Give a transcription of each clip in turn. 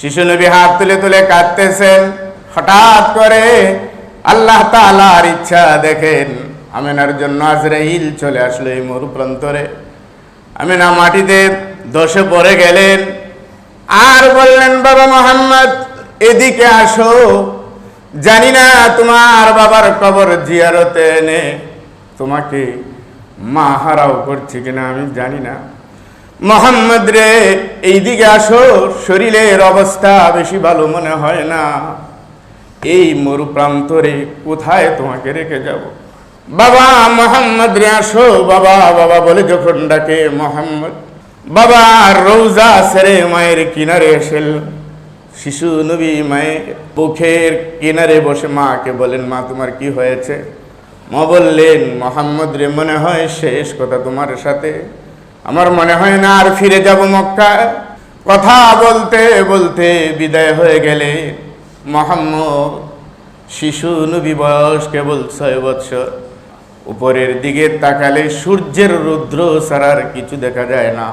শিশু নবী হাত তুলে তুলে কাঁদতেছেন। হঠাৎ করে আল্লাহ তালার ইচ্ছা দেখেন, আমেনার জন্য আজরাইল চলে আসলো এই মরু প্রান্তরে আমেনা মাটিতে দশে পড়ে গেলেন। আর বললেন, বাবা মোহাম্মদ, এদিকে আসো। জানি না তোমার বাবার কবর জিয়ারতে এনে তোমাকে মা হারাও করছি কিনা, আমি জানি না। মোহাম্মদ রে, এইদিকে আসো, শরীরের অবস্থা বেশি ভালো মনে হয় না। এই মরু প্রান্তরে কোথায় তোমাকে রেখে যাব? বাবা, মোহাম্মদ রে, আসো। বাবা বাবা বলে যখন ডাকে মোহাম্মদ, বাবা রৌজা সেরে মায়ের কিনারে এসেল। শিশু নবী মায়ের বুকের কিনারে বসে মাকে বলেন, মা, তোমার কি হয়েছে? মা বললেন, মোহাম্মদ রে, মনে হয় শেষ কথা তোমার সাথে। আমার মনে হয় না আর ফিরে যাব মক্কা। কথা বলতে বলতে বিদায় হয়ে গেলে মোহাম্মদ শিশু নবী কেবল ছয় বৎসর। উপরের দিকে তাকালে সূর্যের রুদ্র ছাড়ার কিছু দেখা যায় না।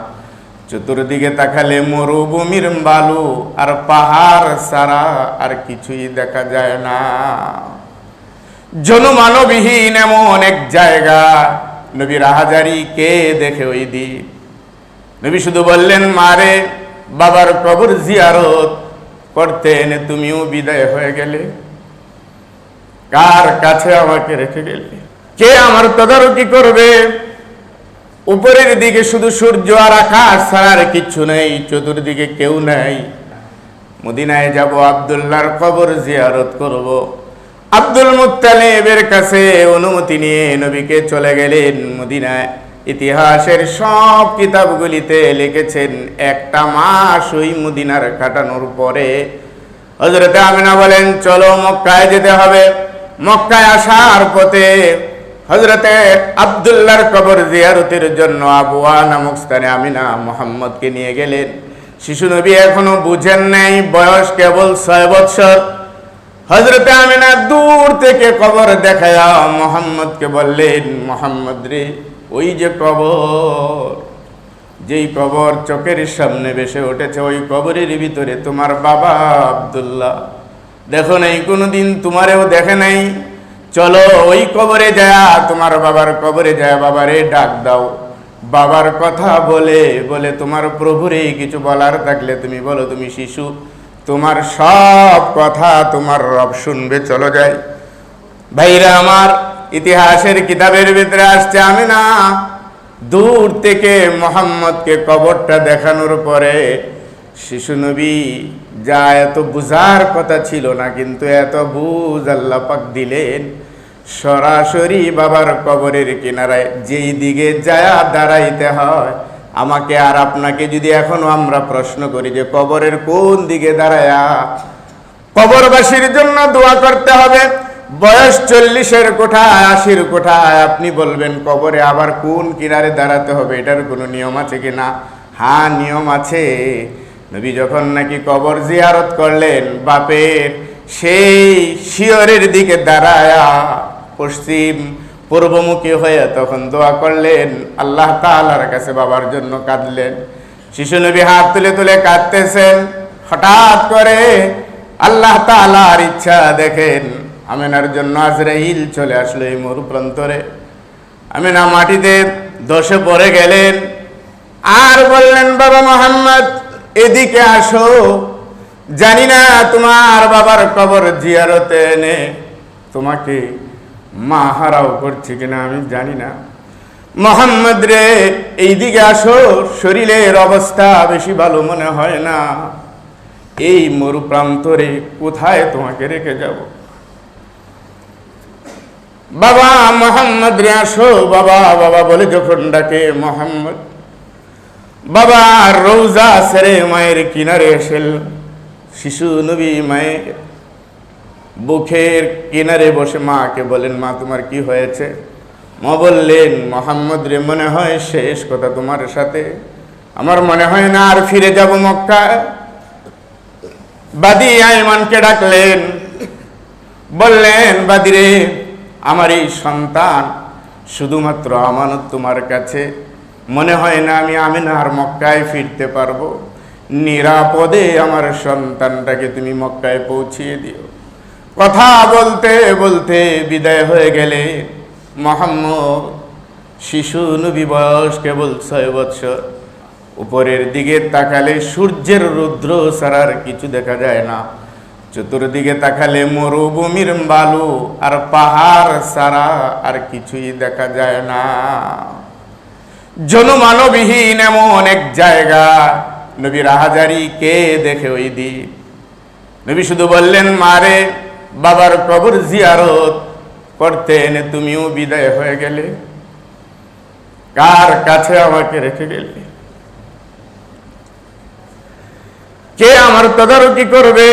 চতুর্দিকে তাকালে মরুভূমির বালু আর পাহাড় ছাড়া আর কিছুই দেখা যায় না। জনমানবহীন এমন এক জায়গা নবী রাহাজারি কে দেখে ওই দিন? নবী শুধু বললেন, মারে, বাবার কবর জিয়ারত করতে এনে তুমিও বিদায় হয়ে গেলে। কার কাছে আমাকে রেখে গেলে? কে আমার তদারকি করবে? উপরের দিকে শুধু সূর্য আর আকাশ ছাড়া আর কিচ্ছু নেই, চতুর্দিকে কেউ নাই। মদিনায় যাব, আবদুল্লাহর কবর জিয়ারত করব। আব্দুল মুত্তালিবের কাছে অনুমতি নিয়ে নবীকে চলে গেলেন মদিনায়। ইতিহাসের সব কিতাবগুলিতে লিখেছেন, একটা মাস ওই মদিনার কাটানোর পরে হজরতে আমিনা বলেন, চলো মক্কায় যেতে হবে। মক্কায় আসার পথে হজরতে আবদুল্লাহর কবর জিয়ারতের জন্য আবুয়া নামক স্থানে আমিনা মোহাম্মদকে নিয়ে গেলেন। শিশু নবী এখনও বুঝেন নাই, বয়স কেবল ছয় বৎসর। হজরতে আমিনা দূর থেকে কবর দেখায়া মোহাম্মদকে বললেন, মোহাম্মদ রে, ওই যে কবর, যেই কবর চোখের সামনে বেসে উঠেছে, ওই কবরের ভিতরে তোমার বাবা আব্দুল্লাহ। দেখো নাই, কোনোদিন তোমারেও দেখে নাই। চলো ওই কবরে যায়, তোমার বাবার কবরে যায় বাবারে ডাক দাও। বাবার কথা বলে বলে তোমার প্রভুরে কিছু বলার থাকলে তুমি বলো, তুমি শিশু। তোমার সব কথা তোমার রব শুনবে, চলো যাই। ভাইরা, আমার ইতিহাসের কিতাবের ভিতরে আসছে, আমি না দূর থেকে মোহাম্মদকে কবরটা দেখানোর পরে শিশু নবী যা এত বুঝার কথা ছিল না, কিন্তু এত বুঝ আল্লাহ পাক দিলেন। সরাসরি বাবার কবরের কিনারায় যেই দিকে যায়, দাঁড়াইতে হয়। আমাকে আর আপনাকে যদি এখনও আমরা প্রশ্ন করি যে কবরের কোন দিকে দাঁড়ায়া, কবরবাসীর জন্য দোয়া করতে হবে, বয়স চল্লিশের কোঠায়, আশির কোঠায়, আপনি বলবেন কবরে আবার কোন কিনারে দাঁড়াতে হবে, এটার কোনো নিয়ম আছে কি না? হ্যাঁ নিয়ম আছে। নবী যখন নাকি কবর জিয়ারত করলেন, বাপের সেই শিয়রের দিকে দাঁড়ায়া, পশ্চিম পূর্বমুখী হয়ে তখন দোয়া করলেন, আল্লাহ তাআলার কাছে বাবার জন্য কাঁদলেন। শিশু নবী হাত তুলে তুলে কাঁদতেছেন। হঠাৎ করে আল্লাহ তাআলার ইচ্ছা দেখেন, আমেনার জন্য আজরাইল চলে আসলো এই মরু প্রান্তরে। আমেনা মাটিতে দশে পড়ে গেলেন। আর বললেন, বাবা মোহাম্মদ, এদিকে আসো। জানি না তোমার বাবার কবর জিয়ারতে এনে তোমাকে মা হারাও করছি কিনা আমি জানি না। মোহাম্মদ রে, এইদিকে আসো, শরীরের অবস্থা বেশি ভালো মনে হয় না। এই মরু প্রান্তরে কোথায় তোমাকে রেখে যাব? বাবা, মোহাম্মদ রে, আসো। বাবা বাবা বলে যখন ডাকে মোহাম্মদ। বাবা রৌজা সেরে মায়ের কিনারে এসেল। শিশু নবী মায়ের বুকের কিনারে বসে মাকে বলেন, মা, তোমার কি হয়েছে? মা বললেন, মোহাম্মদ রে, মনে হয় শেষ কথা তোমার সাথে। আমার মনে হয় না আর ফিরে যাব মক্কা বাদি আইমানকে ডাকলেন, বললেন বাদিরে আমার এই সন্তান শুধুমাত্র আমানত তোমার কাছে। মনে হয় না আমি আমিনার মক্কায় ফিরতে পারব। নিরাপদে আমার সন্তানটাকে তুমি মক্কায় পৌঁছিয়ে দিও। কথা বলতে বলতে বিদায় হয়ে গেলে মোহাম্মদ শিশু নবী বয়স কেবল ছয় বৎসর। উপরের দিকে তাকালে সূর্যের রুদ্র ছাড়ার কিছু দেখা যায় না। চতুর্দিকে তাকালে মরুভূমির বালু আর পাহাড় সারা আর কিছুই দেখা যায় না। জনমানবহীন এমন এক জায়গা নবী রাহাজারি কে দেখে ওই দিন। নবী শুধু বললেন মারে বাবার কবর জিয়ারত করতেন, তুমিও বিদায় হয়ে গেলে। কার কাছে আমাকে রেখে গেলে? কে আমার তদারকি করবে?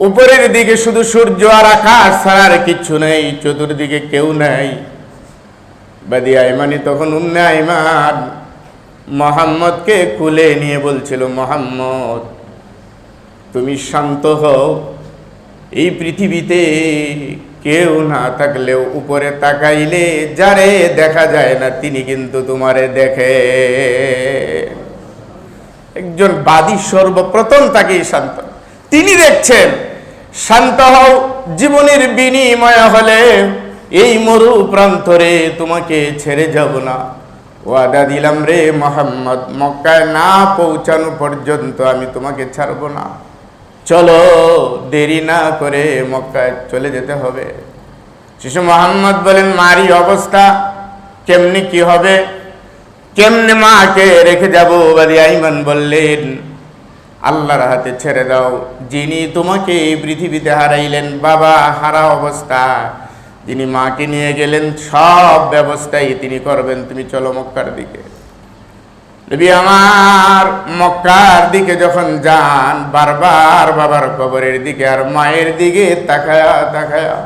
উপরের দিকে শুধু সূর্য আর আকাশ ছাড়া আর কিচ্ছু নেই, চতুর্দিকে কেউ নেই। বাদি আইমানি তখন উম্মে আইমান মোহাম্মদকে কুলে নিয়ে বলছিল, মোহাম্মদ, তুমি শান্ত হও। এই পৃথিবীতে কেউ না থাকলেও উপরে তাকাইলে যারে দেখা যায় না, তিনি কিন্তু তোমারে দেখে। একজন বাদী সর্বপ্রথম তাকেই শান্ত। তিনি দেখছেন, শান্ত হও, জীবনের বিনিময় হলে এই মরু প্রান্তরে তোমাকে ছেড়ে যাব না। ওয়াদা দিলাম রে মোহাম্মদ, মক্কায় না পৌঁছানো পর্যন্ত আমি তোমাকে ছাড়ব না। চলো দেরি না করে মক্কায় চলে যেতে হবে। শিশু মোহাম্মদ বলেন, মারি অবস্থা, কেমনি কি হবে? কেমনে মাকে রেখে যাব? আইমান বললেন, আল্লাহর হাতে ছেড়ে দাও। যিনি তোমাকে এই পৃথিবীতে হারাইলেন, বাবা হারা অবস্থা। যিনি মাকে নিয়ে গেলেন, সব ব্যবস্থাই তিনি করবেন। তুমি চলো মক্কার দিকে। নবী আমার মক্কার দিকে যখন যান, বারবার বাবার কবরের দিকে আর মায়ের দিকে তাকায়া তাকায়া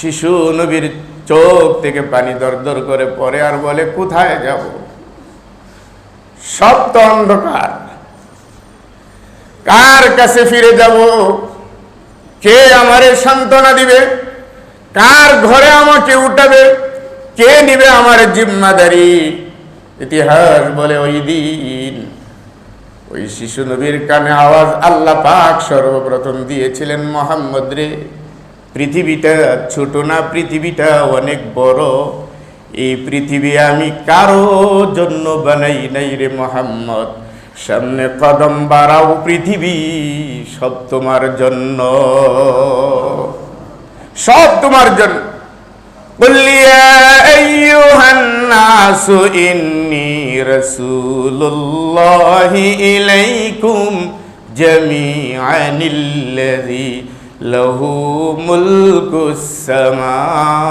শিশু নবীর চোখ থেকে পানি দরদর করে পরে আর বলে, কোথায় যাব? সব তো অন্ধকার। কার কাছে ফিরে যাব? কে আমারে সান্ত্বনা দিবে? কার ঘরে আমাকে উঠাবে? কে নিবে আমার জিম্মাদারি? ইতিহাস বলে ওই দিন। ওই শিশু নবীর কানে আওয়াজ আল্লাহ পাক সর্বপ্রথম দিয়েছিলেন মোহাম্মদ রে। পৃথিবীটা ছোট না, পৃথিবীটা অনেক বড়। এই পৃথিবী আমি কারও জন্য বানাই নাই রে মোহাম্মদ। সামনে কদম বাড়াও পৃথিবী, সব তোমার জন্য। সব তোমার জন্য। قل يا أيها الناس إني رسول الله إليكم جميعا الذي له ملك السماوات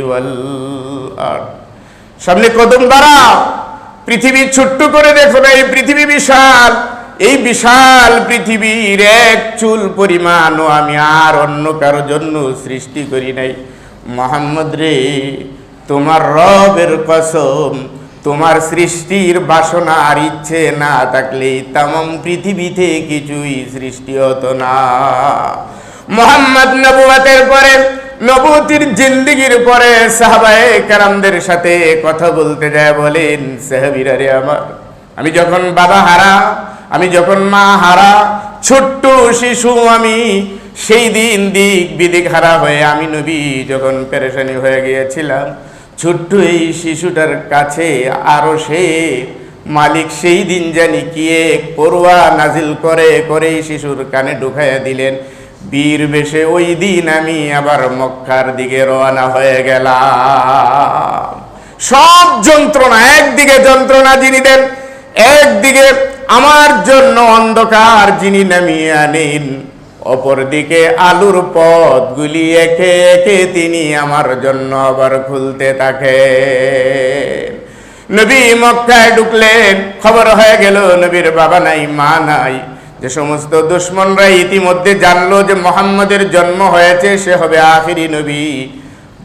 والأرض সামনে কদম বাড়াও পৃথিবী ছোট্ট করে দেখো না এই পৃথিবী বিশাল এই বিশাল পৃথিবীর এক চুল পরিমাণও আমি আর অন্য কারো জন্য সৃষ্টি করি নাই মোহাম্মদ রে, তোমার রবের কসম, তোমার সৃষ্টির বাসনা আর ইচ্ছে না থাকলে তাম পৃথিবীতে কিছুই সৃষ্টি হতো না। মোহাম্মদ নবুয়াতের পরে নবতির জিন্দিগির পরে সাহাবায়ে কারামদের সাথে কথা বলতে যায় বলেন, সাহাবিরা রে আমার, আমি যখন বাবা হারা, আমি যখন মা হারা ছোট্ট শিশু আমি, সেই দিন দিক বিদিক হারা হয়ে আমি নবী যখন পেরেশানি হয়ে গিয়েছিলাম, ছোট্ট এই শিশুটার কাছে আরও সে মালিক সেই দিন জানি কি এক পড়ুয়া নাজিল করে করে শিশুর কানে ঢুকাইয়া দিলেন। বীর বেশে ওই দিন আমি আবার মক্কার দিকে রওনা হয়ে গেলাম। সব যন্ত্রণা, একদিকে যন্ত্রণা যিনি দেন, একদিকে আমার জন্য অন্ধকার যিনি নামিয়ে আনেন, অপরদিকে আলুর পথগুলি একে একে তিনি আমার জন্য আবার খুলতে থাকে নবী মক্কায় ঢুকলেন, খবর হয়ে গেল নবীর বাবা নাই, মা নাই। যে সমস্ত দুশ্মনরা ইতিমধ্যে জানলো যে মোহাম্মদের জন্ম হয়েছে, সে হবে আখিরি নবী।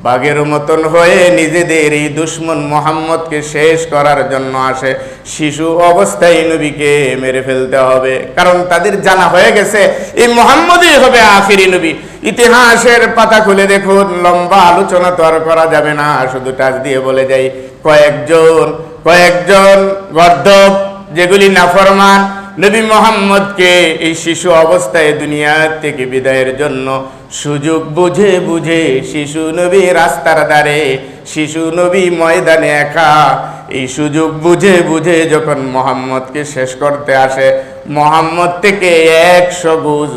বাঘের মতন হয়ে নিজেদের এই দুশ্মন মোহাম্মদকে শেষ করার জন্য আসে, শিশু অবস্থায় নবীকে মেরে ফেলতে হবে। কারণ তাদের জানা হয়ে গেছে, এই মোহাম্মদই হবে আখিরি নবী। ইতিহাসের পাতা খুলে দেখুন, লম্বা আলোচনা তো আর করা যাবে না। শুধু টাচ দিয়ে বলে যাই, কয়েকজন কয়েকজন গর্দব যেগুলি নাফরমান নবী মোহাম্মদকে এই শিশু অবস্থায় দুনিয়া থেকে বিদায়ের জন্য সুযোগ বুঝে বুঝে শিশু নবী রাস্তার ধারে, শিশু নবী ময়দানে একা। এই সুযোগ বুঝে বুঝে যখন মোহাম্মদকে শেষ করতে আসে, মোহাম্মদ থেকে একশো গুজ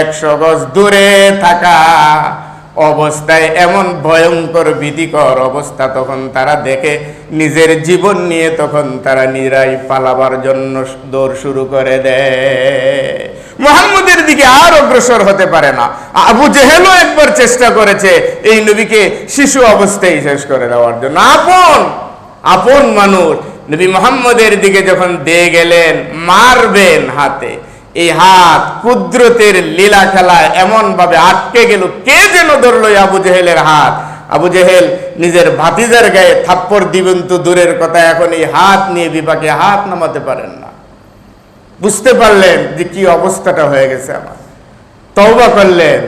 একশো গজ দূরে থাকা। অবস্থায় এমন ভয়ঙ্কর ভীতিকর অবস্থা তখন তারা দেখে, নিজের জীবন নিয়ে তখন তারা নিরাই পালাবার জন্য দৌড় শুরু করে দেয় মোহাম্মদের দিকে আর অগ্রসর হতে পারে না। আবু জেহেলও একবার চেষ্টা করেছে এই নবীকে শিশু অবস্থায় শেষ করে দেওয়ার জন্য। আপন আপন মানুষ। নবী মোহাম্মদের দিকে যখন দিয়ে গেলেন, মারবেন হাতে। এই হাত কুদরতের লীলা খেলা এমন ভাবে আটকে গেল। কে যেন ধরলো আবু জেহেলের হাত? আবু জেহেল নিজের ভাতিজার গায়ে থাপ্পড় দিবেন তো দূরের কথা, এখন এই হাত নিয়ে বিপাকে হাত নামাতে পারেন না। বুঝতে পারলেন যে কি অবস্থাটা হয়ে গেছে আমার। তওবা করলেন,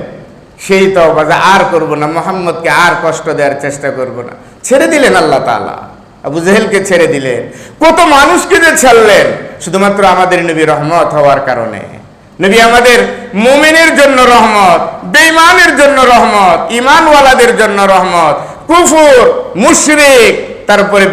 সেই তওবা যে আর করব না, মোহাম্মদকে আর কষ্ট দেওয়ার চেষ্টা করব না। ছেড়ে দিলেন আল্লাহ তাআলা। আবু জেহেলকে ছেড়ে দিলেন। কত মানুষকে যে ছাড়লেন। শুধুমাত্র আমাদের নবী রহমত হওয়ার কারণে। নবী আমাদের মুমিনের জন্য রহমত, বেঈমানের জন্য রহমত ইমানওয়ালাদের জন্য রহমত, কুফুর, মুশরিক, তারপরে